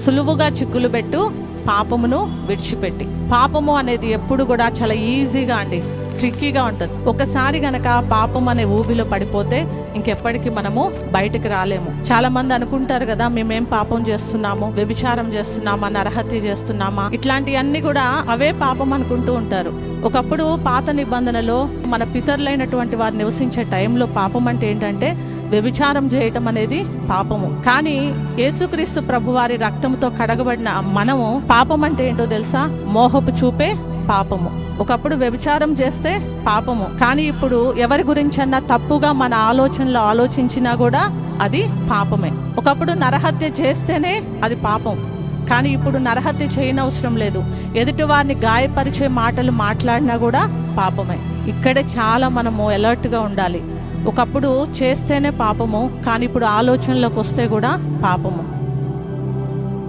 సులువుగా చిక్కులు పెట్టు పాపమును విడిచిపెట్టి. పాపము అనేది ఎప్పుడు కూడా చాలా ఈజీగా అండి ట్రిక్కీగా ఉంటుంది. ఒకసారి గనక పాపం అనే ఊబిలో పడిపోతే ఇంకెప్పటికీ మనము బయటకు రాలేము. చాలా మంది అనుకుంటారు కదా మేమేం పాపం చేస్తున్నాము వ్యభిచారం చేస్తున్నామా నరహత్య చేస్తున్నామా? ఇట్లాంటివన్నీ కూడా అవే పాపం అనుకుంటూ ఉంటారు. ఒకప్పుడు పాత నిబంధనలో మన పితరులైనటువంటి వారు నివసించే టైంలో పాపం అంటే ఏంటంటే వ్యభిచారం చేయటం అనేది పాపము. కానీ యేసుక్రీస్తు ప్రభువారి రక్తంతో కడగబడిన మనము పాపం అంటే ఏంటో తెలుసా? మోహపు చూపే పాపము. ఒకప్పుడు వ్యభిచారం చేస్తే పాపము. కానీ ఇప్పుడు ఎవరి గురించన్నా తప్పుగా మన ఆలోచనలో ఆలోచించినా కూడా అది పాపమే. ఒకప్పుడు నరహత్య చేస్తేనే అది పాపం. కానీ ఇప్పుడు నరహత్య చేయనవసరం లేదు. ఎదుటి వారిని గాయపరిచే మాటలు మాట్లాడినా కూడా పాపమే. ఇక్కడే చాలా మనము అలర్ట్గా ఉండాలి. ఒకప్పుడు చేస్తేనే పాపము కానీ ఇప్పుడు ఆలోచనలోకి వస్తే కూడా పాపము.